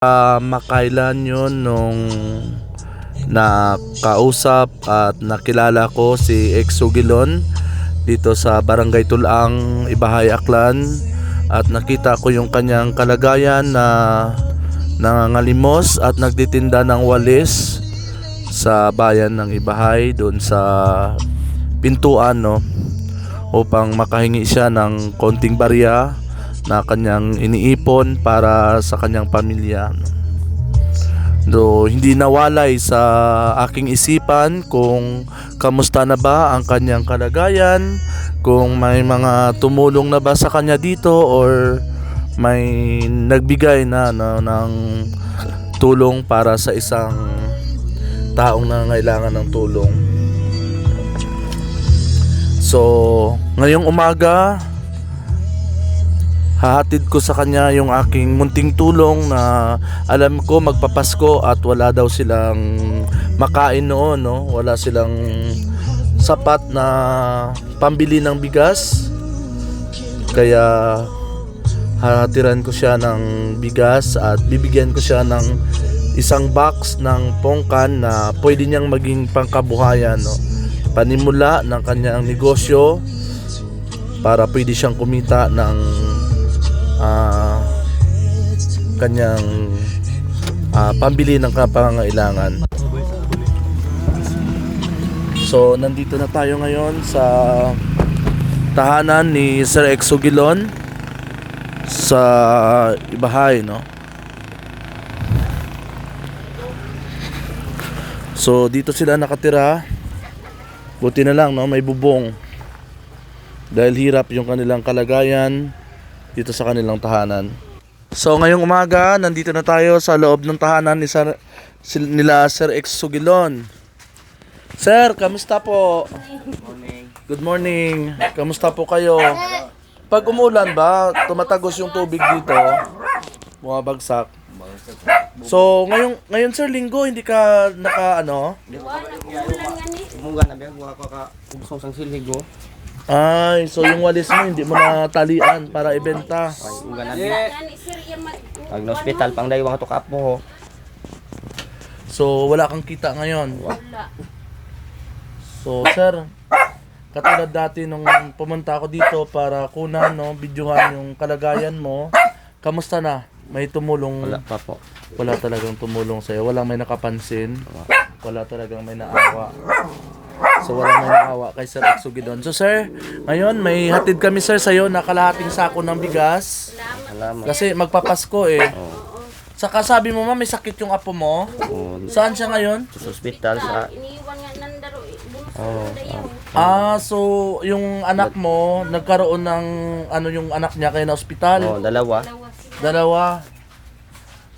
Ah, makailan yun nung nakausap at nakilala ko si Ex Sugilon dito sa Barangay Tulang, Ibahay, Aklan. At nakita ko yung kanyang kalagayan na nangangalimos at nagtitinda ng walis sa bayan ng Ibahay doon sa pintuan no upang makahingi siya ng konting barya na kanyang iniipon para sa kanyang pamilya. Do hindi nawalay sa aking isipan kung kamusta na ba ang kanyang kalagayan, kung may mga tumulong na ba sa kanya dito or may nagbigay na, na ng tulong para sa isang taong nangangailangan ng tulong. So, ngayong umaga, hahatid ko sa kanya yung aking munting tulong na alam ko magpapasko at wala daw silang makain noon no? Wala silang sapat na pambili ng bigas. Kaya hahatiran ko siya ng bigas at bibigyan ko siya ng isang box ng pongkan na pwede niyang maging pangkabuhayan no? Panimula ng kanyang negosyo para pwede siyang kumita ng ah, kanyang ah, pambili ng kapangailangan. So, nandito na tayo ngayon sa tahanan ni Sir Exogilon sa Ibahay, no? So, dito sila nakatira. Buti na lang, no? May bubong. Dahil hirap yung kanilang kalagayan dito sa kanilang tahanan. So ngayong umaga, nandito na tayo sa loob ng tahanan ni Sir, nila Sir X Sugilon. Sir, kamusta po? Good morning. Kamusta po kayo? Pag umulan ba, tumatagos yung tubig dito? Bumabagsak. So, ngayong ngayon sir linggo hindi ka naka ano? Munga na biya, buha ko ka usong sang silhigo. Ay, so yung walis mo hindi mo na talian para ibenta. Ay, munga na. Pag na hospital, pang dayo to kapo ho. So, wala kang kita ngayon. So, sir, katulad dati nung pumunta ako dito para kunan, no, videohan yung kalagayan mo, kamusta na? May tumulong? Wala pa po. Wala talagang tumulong sa'yo. Walang may nakapansin. Wala talagang may naawa. So, walang may naawa kay Sir Exugidon. So, sir, ngayon may hatid kami, sir, sa'yo na kalahating sako ng bigas. Salamat. Kasi magpapasko eh. Saka sabi mo, ma, may sakit yung apo mo. Oh, Saan siya ngayon? sa hospital sa Iniwan nga nandaro, Oh, dayaw. Ah, so yung anak mo nagkaroon ng ano yung anak niya kaya na ospital? oh, dalawa. Dalawa.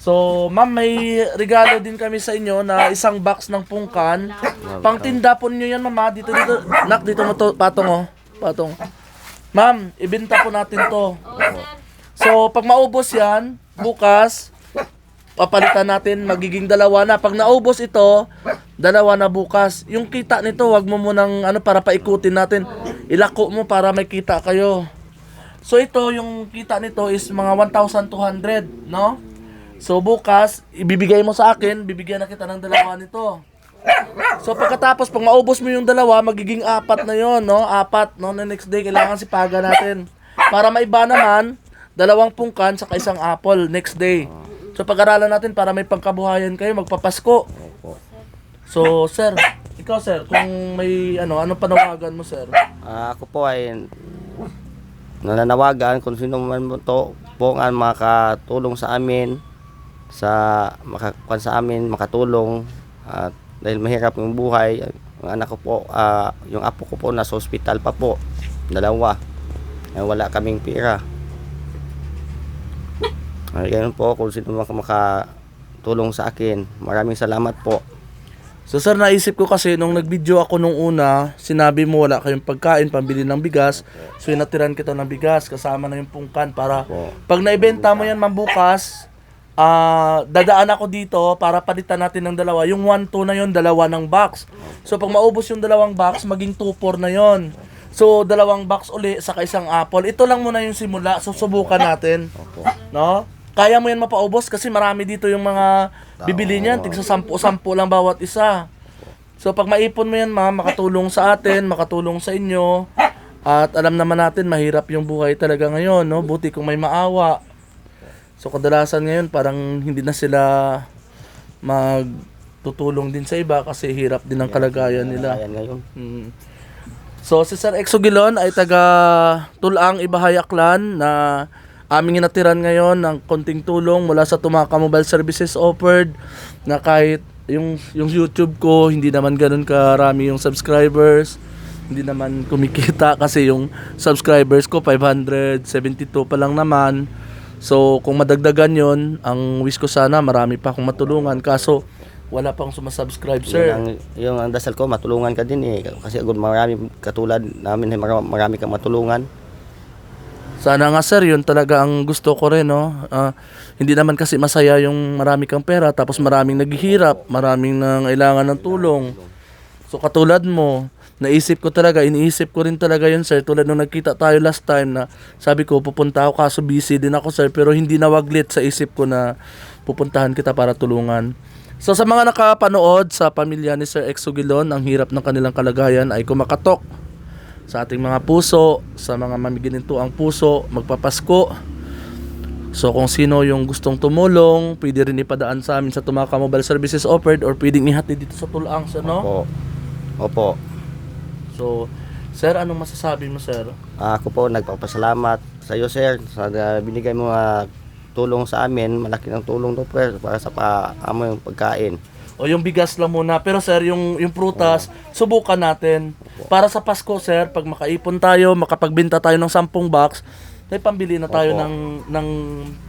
So, ma'am, may regalo din kami sa inyo na isang box ng pungkan. Pangtinda po niyo yan, mama. Dito, dito. Nak, dito mo to. Patong, oh. Patong. Ma'am, ibenta po natin to. So, pag maubos yan, bukas, papalitan natin, magiging dalawa na. Pag naubos ito, dalawa na bukas. Yung kita nito, wag mo munang ano, para paikutin natin. Ilako mo para may kita kayo. So, ito, yung kita nito is mga 1,200, no? So, bukas, ibibigay mo sa akin, bibigyan na kita ng dalawa nito. So pagkatapos pag maubos mo yung dalawa, magiging apat na yon, no? Apat, no? Na next day kailangan sipaga natin. Para maiba naman, dalawang pungkan sa isang apple next day. So pag-aralan natin para may pangkabuhayan kayo, magpapasko. So sir, ikaw sir, kung may ano, ano panawagan mo sir? Ah, ako po ay nananawagan kung sino man to po ang makatulong sa amin sa makakuan sa amin makatulong. At dahil mahirap yung buhay ang anak ko po ah, yung apo ko po nasa hospital pa po. Dalawa. Eh, wala kaming pera. Ay ganun po kung sino makatulong sa akin maraming salamat po. So sir, naisip ko kasi nung nag-video ako nung una, sinabi mo wala kayong pagkain, pambili ng bigas. So inatiran kita ng bigas kasama na yung pungkan para Pag naibenta mo yan mambukas, ah dadaan ako dito para palitan natin ng dalawa. Yung 1-2 na yon dalawa ng box. So pag maubos yung dalawang box, maging 2-4 na yon. So dalawang box uli sa isang apple. Ito lang muna yung simula. So subukan natin. opo No? kaya mo yan mapaubos kasi marami dito yung mga bibili niyan. Tigsa sampu-sampu lang bawat isa. So pag maipon mo yan ma'am, makatulong sa atin, makatulong sa inyo. At alam naman natin, mahirap yung buhay talaga ngayon, no? Buti kung may maawa. So kadalasan ngayon, parang hindi na sila magtutulong din sa iba kasi hirap din ang kalagayan nila. Mm. So si Sir Exogilon ay taga Tulang Ibahayaklan na aming inatiran ngayon ng konting tulong mula sa Tumaka Mobile Services offered na kahit yung yung YouTube ko hindi naman ganun karami yung subscribers hindi naman kumikita kasi yung subscribers ko 572 pa lang naman so kung madagdagan yon ang wish ko sana marami pa akong matulungan kaso wala pang sumasubscribe sir ang, yung ang dasal ko, matulungan ka din eh. Kasi agad marami katulad namin, eh, marami, marami kang matulungan. Sana nga sir, yun talaga ang gusto ko rin, no? Ah, hindi naman kasi masaya yung marami kang pera, tapos maraming naghihirap, maraming nangailangan ng tulong. So katulad mo, naisip ko talaga, iniisip ko rin talaga yun sir, tulad nung nagkita tayo last time na sabi ko pupunta ako kaso busy din ako sir, pero hindi nawaglit sa isip ko na pupuntahan kita para tulungan. So sa mga nakapanood sa pamilya ni Sir Exogilon, ang hirap ng kanilang kalagayan ay kumakatok sa ating mga puso, sa mga mamigininto ang puso, magpapasko. So kung sino yung gustong tumulong, pwede rin ipadaan sa amin sa Tumaka Mobile Services offered or pwedeng ihatid dito sa Tulang, sir, no? Opo. Opo. So, sir, anong masasabi mo, sir? Ako po nagpapasalamat sa iyo sir sa uh, binigay mo uh, tulong sa amin. Malaki ng tulong to sir para sa paamo yung pagkain. O yung bigas lang muna. Pero sir, yung, yung prutas, subukan natin. Para sa Pasko, sir, pag makaipon tayo, makapagbenta tayo ng 10 box, may pambili na tayo Opo. ng, ng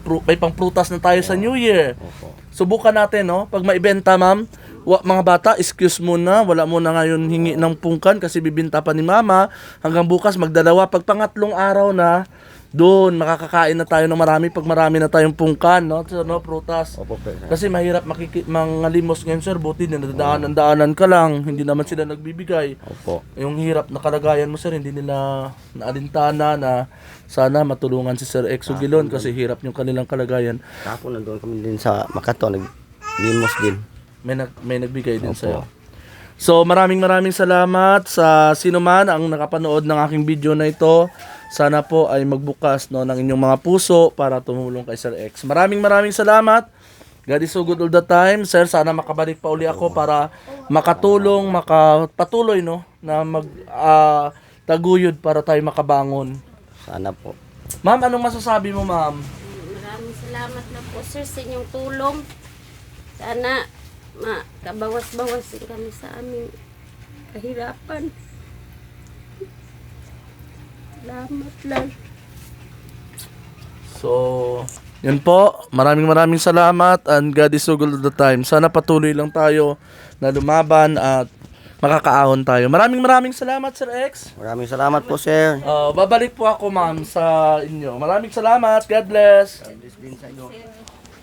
pru- may pang prutas na tayo sa New Year. Opo. Subukan natin, no? Pag maibenta, ma'am, wa, mga bata, excuse muna. Wala muna ngayon hingi ng pungkan kasi bibinta pa ni mama. Hanggang bukas, magdalawa. Pag pangatlong araw na, doon, makakakain na tayo ng marami pag marami na tayong pungkan, no? So, no, prutas. Opo. Kasi mahirap makiki- mangalimos ngayon, sir. Buti na daanan ka lang. Hindi naman sila nagbibigay. Opo. Yung hirap na kalagayan mo, sir, hindi nila naalintana na sana matulungan si Sir Exogilon kasi hirap yung kanilang kalagayan. Tapos nandun kami din sa Makato, nag-limos din. May, nag, may nagbigay din Opo. sa'yo. So maraming maraming salamat sa sino man ang nakapanood ng aking video na ito. Sana po ay magbukas no, ng inyong mga puso para tumulong kay Sir X. Maraming maraming salamat. God is so good all the time. Sir, sana makabalik pa uli ako para makatulong, makapatuloy no, na mag ah, taguyod para tayo makabangon. Sana po. Ma'am, anong masasabi mo, ma'am? Maraming salamat na po sir sa inyong tulong. Sana makabawas-bawasin kami sa aming kahirapan. Salamat lang. So, yun po. Maraming maraming salamat and God is so good all the time. Sana patuloy lang tayo na lumaban at makakaahon tayo. Maraming maraming salamat, Sir X. Maraming salamat po sir. Uh, babalik po ako, ma'am, sa inyo. Maraming salamat. God bless. din sa inyo.